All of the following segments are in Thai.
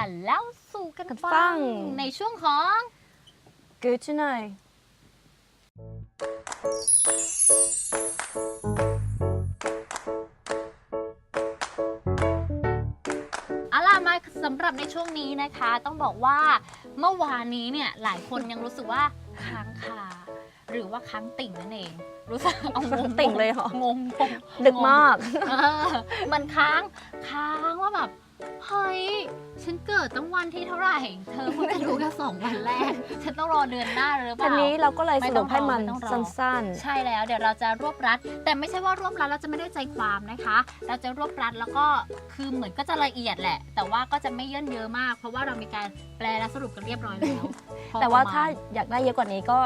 กันแล้วสู่กันกันฟัฟังงในช่วงของ Good to know เอาล่ะมาสำหรับในช่วงนี้นะคะ ต้องบอกว่าเมื่อวานนี้เนี่ยหลายคนยังรู้สึกว่าค้างคาหรือว่าค้างติ่งนั่นเอง รู้สึกเอางงติ่งเลยเหรอ งงงงดึกมาก เออมันค้างค้างว่าแบบ เฮ้ย ฉันเกิดตั้งวันที่เท่าไหร่ เธอเพิ่งจะรู้แค่สองวันแรก ฉันต้องรอเดือนหน้าหรือเปทีล่านี้เราก็เลยไม่สต้รุองปให้มันรอไม่ต้องรอสั้นใช่แล้วเดี๋ยวเราจะรวบรัด แต่ไม่ใช่ว่ารวบรัดเราจะไม่ได้ใจความนะคะ เราจะรวบรัดแล้วก็คือเหมือนก็จะละเอียดแหละ แต่ว่าก็จะไม่เยินเยอะมาก เพราะว่าเรามีการแปลและสรุปกันเรียบร้อยแล้วพอๆแต่ว่าประมณถ้าอยากได้เยอะกว่านี้ก็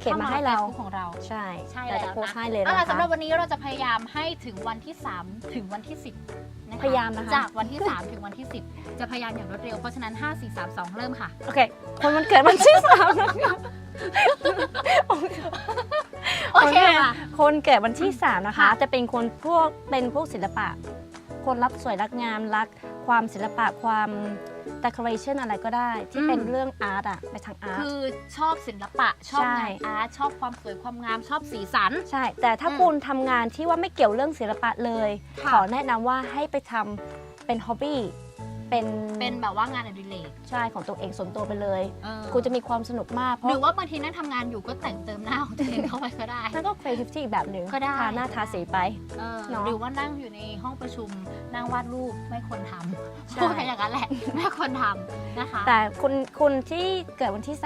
เขียนมาให้เราข้ Facebook ของเรา ใช่ใช่เราแล้วจะโพสนะต์ให้เลยเอานะล่ะสำหรับคะวันนี้เราจะพยายามให้ถึงวันที่ 3 ถึงวันที่ 10 นะคะพยายามนะคะจากวันที่ 3 ถึงวันที่ 10 จะพยายามอย่างรวดเร็ว เพราะฉะนั้น 5 4 3 2 เริ่มค่ะ โอเค คนมันเกิดวันที่สามนะคะโอเคค่ะคนเกิดวันที่สามนะคะค่ะจะเป็นคนพวกเป็นพวกศิลปะ คนรักสวยรักงามรักความศิลปะความ decoration อะไรก็ได้ ที่เป็นเรื่องอาร์ตอะไปทางอาร์ต คือชอบศิลปะชอบใช่งานอาร์ตชอบความสวยความงามชอบสีสัน ใช่ แต่ถ้าอืมคุณทำงานที่ว่าไม่เกี่ยวเรื่องศิลปะเลยค่ะขอแนะนำว่าให้ไปทำเป็น hobby เป็นเป็นแบบว่างานอดิเรกใช่ของตัวเองส่วนตัวไปเลยเออคุณจะมีความสนุกมากเพหรือราะว่าบางทีนั่งทำงานอยู่ก็แต่งเติมหน้าของตัวเองเข้าไปก็ได้ นั่นก็ creativity อีกแบบหนึ่งก็ได้ ทาหน้าทาสีไป เออเนอะหรือว่านั่งอยู่ในห้องประชุมนั่งวาดรูปไม่ควรทใช่ำพูดกันอย่างนั้นแหละ ไม่ควรทำนะคะแต่คุณคุณที่เกิดวันที่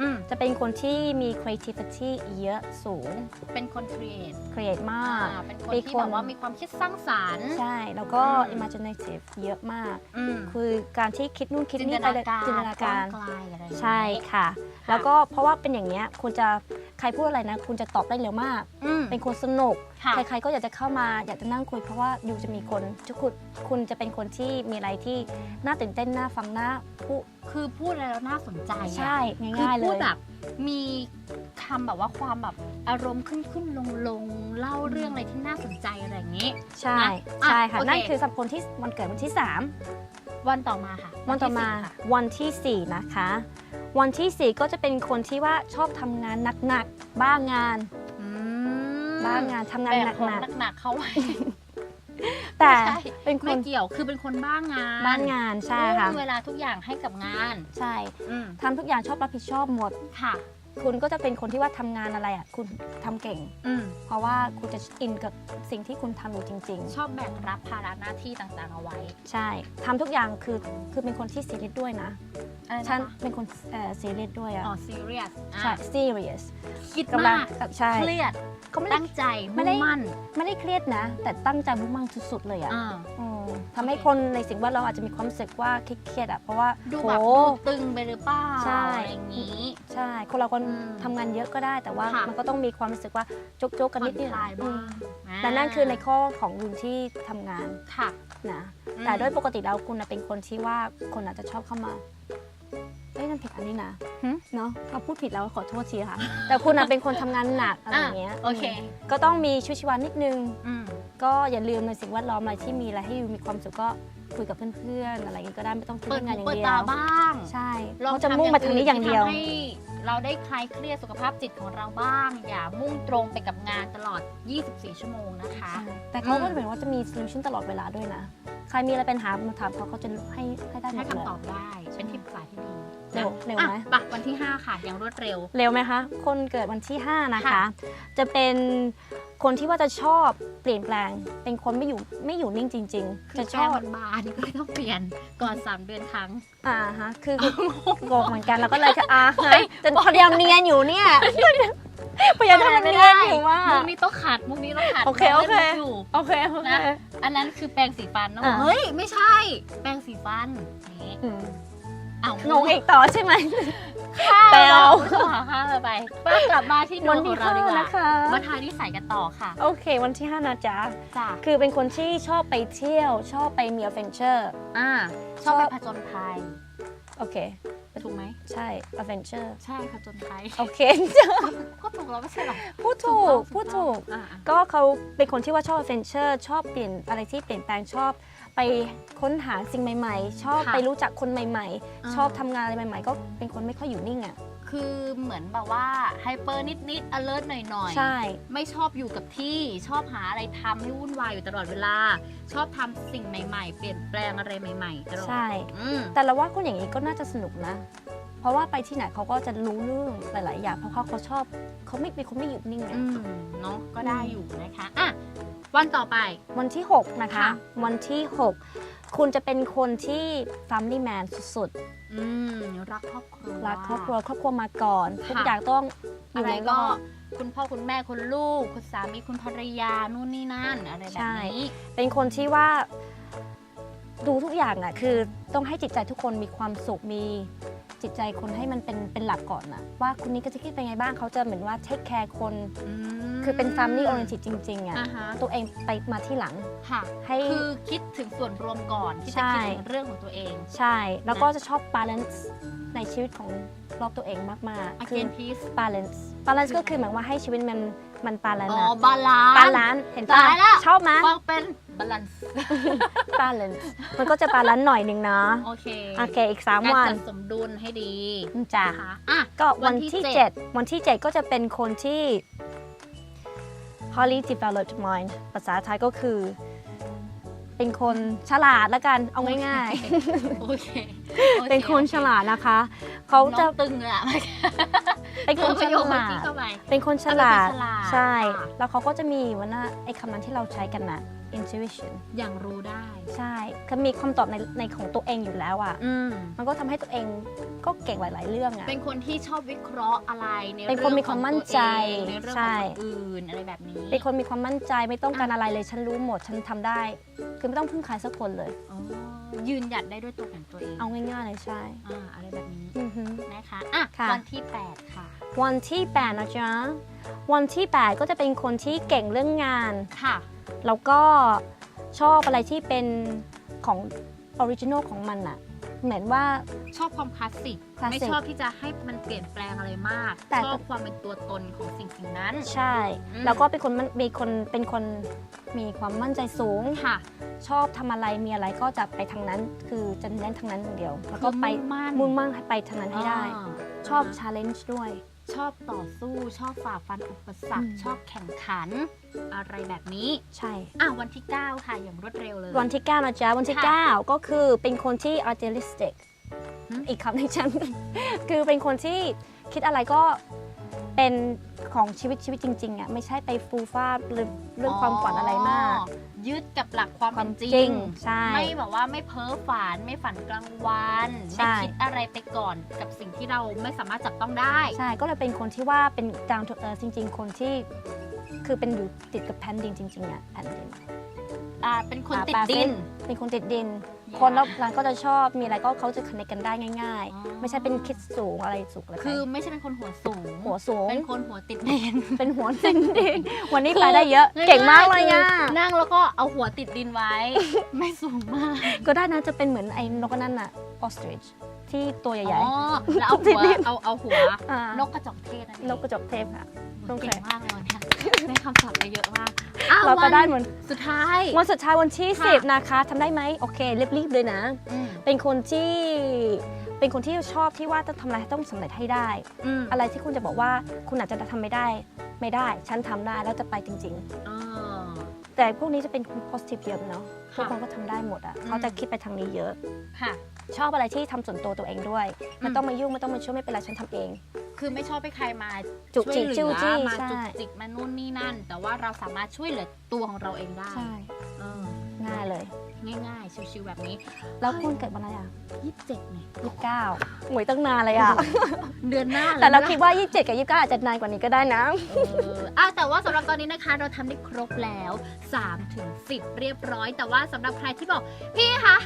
อืม3 จะเป็นคนที่มี creativity เยอะสูงเป็นคนครีเอท create มาก เป็นคนเป็นที่คน แบบว่ามีความคิดสร้างสรรค์ ใช่ แล้วก็ อืม imaginative เยอะมาก อืมคือการที่คิดนู่นคิดจินนี่ตไปนาเลยการจินตนาการกว้งไกลอะไรอย่างนี้ใช่ค่ะ แล้วก็เพราะว่าเป็นอย่างเงี้ยคุณจะใครพูดอะไรนะ คุณจะตอบได้เร็วมากอืมเป็นคนสนุกค่ะใครๆก็อยากจะเข้ามาอยากจะนั่งคุย เพราะว่ายูจะมีคนทุกคุณคุณจะเป็นคนที่มีอะไรที่น่าตื่นเต้นน่าฟังน่าพูดคือพูดอะไรแล้วน่าสนใจอะใช่คือง่ายๆเลพูดยแบบมีคำแบบว่าความแบบอารมณ์ขึ้นขึ้นลงลงเล่าเรื่องอะไรที่น่าสนใจอะไรอย่างนี้ ใช่นะอะใช่ค่ะโอเคนั่นคือสำหรับคนที่วันเกิดวันที่ วันต่อมาค่ะ3วันต่อมาที่สี่ค่ะวันที่ 4 นะคะ วันที่ 4 ก็จะเป็นคนที่ว่าชอบทำงานหนักๆ บ้างาน อืมบ้างานทำงานแบหกของนักหนักๆเข้าไว้ๆ แต่ไม่ใช่เป็นคไม่นเกี่ยวคือเป็นคนบ้างานบ้านงานใช่ค่ะมีเวลาทุกอย่างให้กับงาน ใช่อืมทำทุกอย่างชอบรับผิดชอบหมด ค่ะ คุณก็จะเป็นคนที่ว่าทำงานอะไรอะคุณทำเก่ง อืมเพราะว่าคุณจะอินกับสิ่งที่คุณทำอยู่จริง ชอบแบกรับภาระหน้าที่ต่างๆเอาไว้ๆ ใช่ทำทุกอย่างคือคือเป็นคนที่ซีเรียสด้วยนะอะไรฉันนะคะเป็นคนเอ่อซีเรียสด้วยอะอ๋อ serious อะใช่ serious คิดกำลังมากใช่เครียดก็ไม่ได้ ตั้งใจไม่มุ่งได้มั่นไม่ได้เครียดนะ แต่ตั้งใจมุ่งมั่นสุดๆเลยอะอ่าอืม ทำให้คนในสิ่งแวดล้อมอาจจะมีความรู้สึกว่าเครียดๆอะเพราะว่าดูโหแบบดูตึงไปหรือเปล่าใช่ อะไรอย่างนี้ ใช่ คนเราคนอืมทำงานเยอะก็ได้ แต่ว่าค่ะ มันก็ต้องมีความรู้สึกว่าจกๆกันนิดนึงผ่อคลายอืบ้างมอ่าแต่นั่นคือในข้อของคุณที่ทำงานค่ะ นะ อืมแต่โดยปกติแล้วคุณน่ะเป็นคนที่ว่าคนอาจจะชอบเข้ามา เอ้ยนั่นผิดอันนี้นะหึ เนาะเราพูดผิดแล้วขอโทษทีค่ะ แต่คุณน่ะเป็นคนทำงานหนักอะไรอย่างเงี้ยอะโอเคมก็ต้องมีชีวิตชีวานิดนึง อืม ก็อย่าลืมในสิ่งแวดล้อมอะไรที่มีอะไรให้อยู่มีความสุขก็ คุยกับเพื่อนๆอะไรอย่างงี้ก็ได้ไม่ต้องคิดเปิดเรื่องหูงานอย่างเปิดเดียตาวบ้างใช่ลองเขาจะทำมุ่งมาทางนี้อย่างเดียวที่ทำให้เราได้คลายเครียดสุขภาพจิตของเราบ้าง อย่ามุ่งตรงไปกับงานตลอด 24 ชั่วโมงนะคะใช่แต่เขาก็เหมือนว่าจะมี solution ตลอดเวลาด้วยนะ ใครมีอะไรเป็นหามาถามเขาเขาจะให้ให้ได้หมให้ดเลยคำตอบได้เป็นที่ปรึกษาที่ดีเร็วเร็วไหม อะปะวันที่ 5 ค่ะ อย่างรวดเร็ว เร็วไหมคะ คนเกิดวันที่ 5 นะคะ ค่ะ จะเป็น คนที่ว่าจะชอบเปลี่ยนแปลง เป็นคนไม่อยู่ไม่อยู่นิ่งจริงๆคือจะชแก้อบมันบานก็เลยต้องเปลี่ยนก่อน 3 เดือนครั้ง อ่าฮะ คือคือโกงเหมือนกันแล้วก็เลยจะอ่าฮะจะพยายามเนียนอยู่เนี่ยพยายามทำมันเนียนอยู่ว่ามุกนี้ต้องขัดมุกนี้ต้องขัดโอเคโอเคราล่นมุกอยู่โอเคโอเคนะอันนั้นคือแปรงสีฟันนะอะเฮ้ยไม่ใช่ แปรงสีฟันนี่อืมอ้าวงงอีกต่อใช่ไหมข้าวแปลวข้าวข้าวไปป้ากลับมาที่โน้วันตขที่องเราดีก5ว่านะคะ มาทายที่ใส่กันต่อค่ะ โอเค วันที่ 5 นะจ๊ะ จ้ะคือเป็นคนที่ชอบไปเที่ยว ชอบไปมี adventure อ่า ชอบไปผจญภัยโอเค ถูกไหม ใช่ adventure ใช่ผจญภัยโอเค ก็ถูกแล้วไม่ใช่หรอ พูดถูก พูดถูกอ่าก็เขาเป็นคนที่ว่าชอบ adventure ชอบเปลี่ยนอะไรที่เปลี่ยนแปลงชอบไปค้นหาสิ่งใหม่ ๆ ชอบค่ะไปรู้จักคนใหม่อ่าๆชอบทำงานอะไรใหม่ ๆ ก็เป็นคนไม่ค่อยอยู่นิ่งอะ คือเหมือนแบบว่าไฮเปอร์นิดๆ alert หน่อยๆ ใช่ ไม่ชอบอยู่กับที่ชอบหาอะไรทำให้วุ่นวายอยู่ตลอดเวลา ชอบทำสิ่งใหม่ๆ เปลี่ยนแปลงอะไรใหม่ๆตลอดใช่ อืมแต่เราว่าคนอย่างนี้ก็น่าจะสนุกนะ เพราะว่าไปที่ไหนเขาก็จะรู้เรื่องหลาย ๆ อย่าง เพราะเขาเขาชอบเขาไม่เป็นคนไม่หยุดนิ่งไง อืมเนาะก็ได้อยู่นะคะอะวันต่อไป วันที่ 6 นะคะ ค่ะ วันที่ 6 คุณจะเป็นคนที่ family man สุดอืมรักครอบครัว ๆ รักครอบครัวครอบครัวมาก่อนค่ะทุกอย่างต้องออะยู่ไรในรก็อบ คุณพ่อคุณแม่คุณลูก คุณสามีคุณภรรยานู่นนี่นั่นอะไรแบบนี้ เป็นคนที่ว่าดูทุกอย่างอะคือต้องให้จิตใจทุกคนมีความสุขมี จิตใจคนให้มันเป็นเป็นหลักก่อนอะว่าคนนี้ก็จะคิดเป็นไงบ้างเขาจะเหมือนว่าเทคแคร์คนมคือเป็น family oriented จริงๆอะอ่าฮะ ตัวเองไปมาที่หลัง ค่ะ ให้ คือคิดถึงส่วนรวมก่อนที่ใช่จะคิดถึงเรื่องของตัวเองใช่ แล้วก็จะชอบ balance ในชีวิตของรอบตัวเองมากๆคือ again peace balance balance ก็คือหมายว่าให้ชีวิตมัน มัน balance อ๋ออะบาลานซ์ balance เห็นปะตายละชอบไหมฟังเป็นบาลานซ์ balance มันก็จะ balance หน่อยหนึ่งเนาะโอเคโอเคอีกการ3วันจัดสมดุลให้ดีจ้ะนะคะอะ ก็วันวันที่ที่เจ็ด7วันที่7ก็จะเป็นคนที่ highly developed mind ภาษาไทยก็คือ เป็นคนฉลาดละกันเอาง่ายโอเคๆเป็นคนฉลาดนะคะ เขาเขาจะจะตึงเลยอะเป็นคนฉประโยคเมื่อลากี้ดเข้าไป เป็นคนฉลาดเป็นคนฉลาดใช่ ค่ะ แล้วเขาก็จะมีวันน่ะไอ้คำนั้นที่เราใช้กันนะ intuition อย่างรู้ได้ ใช่คือมีคำตอบในในของตัวเองอยู่แล้วอะ อืม มันก็ทำให้ตัวเองก็เก่งหลาย ๆ เรื่องอะเป็นคนที่ชอบวิเคราะห์อะไรในเป็นคนมีความมั่นใจเรื่องของตัวเองในเรื่องใช่ของคนอื่นอะไรแบบนี้เป็นคนมีความมั่นใจไม่ต้องการอะไรเลย ฉันรู้หมด ฉันทำได้ คือไม่ต้องพึ่งใครสักคนเลย อ๋อยืนหยัดได้ด้วยตัวของตัวเองเอาง่ายๆเลยใช่อ่าอะไรแบบนี้อือฮึ นะคะอะค่ะ วันที่ 8 ค่ะ วันที่ 8 นะจ๊ะ วันที่ 8 ก็จะเป็นคนที่เก่งเรื่องงาน ค่ะ แล้วก็ชอบอะไรที่เป็นของออริจินอลของมันอะเหมือนว่า ชอบความคลาสสิกคลาสสิกไม่ชอบที่จะให้มันเปลี่ยนแปลงอะไรมาก แต่ ชอบความเป็นตัวตนของสิ่งสิ่งนั้นใช่ อืมแล้วก็เป็นคนมันมีคนเป็นคนมีความมั่นใจสูง ค่ะชอบทำอะไรมีอะไรก็จะไปทางนั้น คือจะเน้นทางนั้นอย่างเดียว แล้วก็ไปคือมุ่งมั่นมุ่งมั่นให้ไปทางนั้นให้ได้าชอบา challenge ด้วย ชอบต่อสู้ชอบฝ่าฟันอุปสรรคอืมชอบแข่งขัน อะไรแบบนี้ใช่อะวันที่ 9 ค่ะอย่างรวดเร็วเลย วันที่ 9 นะจ๊ะ วันที่ค่ะ9ก็คือเป็นคนที่ artistic หืมอีกคำหนึ่งฉัน คือเป็นคนที่คิดอะไรก็ เป็นของชีวิตชีวิตจริงๆอะไม่ใช่ไปฟูฟ้าเรื่องเรื่องความฝันอะไรมาก ยึดกับหลักความความเป็นจจริริงงใช่ ไม่แบบว่าไม่เพ้อฝันไม่ฝันกลางวันใช่ไม่คิดอะไรไปก่อนกับสิ่งที่เราไม่สามารถจับต้องได้ ใช่ ก็เลยเป็นคนที่ว่าเป็น down to earth จริง ๆ คนที่คือเป็นอยู่ติดกับแผ่นดินจริงๆอะแผ่นดิน อ่าเป็นคนอ่าติดปาดินเป็นคนติดดินอย่าคนรอบร้านก็จะชอบมีอะไรก็เขาจะค o น e c กันได้ง่าย อ๋อ ๆ ไม่ใช่เป็นคิดสูงอะไรสูงอะไรไปคือไม่ใช่เป็นคนหัวสูง หัวสูง เป็นคนหัวติดดิน เป็นหัวติดดินวันนี้ไปได้เยอะ เก่งมากเลยอะคือนั่งแล้วก็เอาหัวติดดินไว้ ไม่สูงมากก็ได้นะจะเป็นเหมือนไอ้นกนั่นน่ะ ostrich ที่ตัวใหญ่ อ๋อแล้วเอาติหัดวดิน เอาเอาหัว ๆอ่านกกระจอกเทศนั่นเองนกกระจอกเทพค่ะต้องเก่เคงยมากเลยเนี่ย ได้คำศัพท์ไปเยอะมากอ้าวเราก็ได้วันเหมือน สุดท้าย วันสุดท้ายวันที่ค่ะ 10นะคะทำได้ไหมโอเครีบๆเลยนะ อืมเป็นคนที่เป็นคนที่ชอบที่ว่าต้องทำอะไรต้องสำเร็จให้ได้ อืมอะไรที่คุณจะบอกว่าคุณอาจจะทำไม่ได้ ไม่ได้ ฉันทำได้แล้วจะไปจริง อ๋อ ๆ แต่พวกนี้จะเป็นคน positive เยอะเนาะทุกค่ะคนก็ทำได้หมดอะอืมเขาจะคิดไปทางนี้เยอะ ค่ะ ชอบอะไรที่ทำส่วนตัวตัวเองด้วยไม่อืมต้องมายุ่งไม่ต้องมาช่วยไม่เป็นไรฉันทำเอง คือไม่ชอบให้ใครมาจุกจิกช่วยเหลืจิ้วจี้มาใช่ จุกจิกมานู่นนี่นั่น แต่ว่าเราสามารถช่วยเหลือตัวของเราเองได้ใช่เออง่ายเลย ง่าย ๆ ชิวๆแบบนี้แล้วคุณเกิดวันอะไรอะยี่สิบเจ็ดเนี่ยยี่สิบเก้าหวยตั้งนานเลยอะ เดือนหน้าแต่เรานะ คิดว่า 27 กับ 29 อาจจะนานกว่านี้ก็ได้นะ เอออะแต่ว่าสำหรับตอนนี้นะคะเราทำได้ครบแล้ว3ถึง10 เรียบร้อย แต่ว่าสำหรับใครที่บอก พี่คะ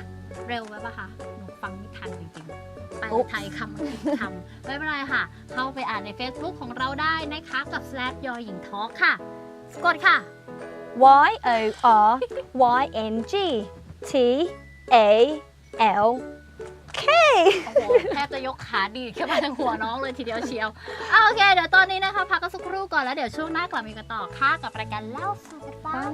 เร็วไหมปะคะหนู ฟังไม่ทันจริงๆแปลอุ๊บไทยคำอังกฤษคำไม่เป็นไรค่ะ เข้าไปอ่านใน Facebook ของเราได้นะคะกับ slash ยอหญิงทอค่ะกดค่ะ Y O R Y N G T A L K โอ้โหแทบจะยกขาดีดขึ้นมาทั้งหัวน้องเลยทีเดียวเชียวอะโอเค เดี๋ยวตอนนี้นะคะ พักกันสักครู่ก่อนแล้วเดี๋ยวช่วงหน้ากลับมากันต่อค่ะกับรายการเล่าสู่กันฟัง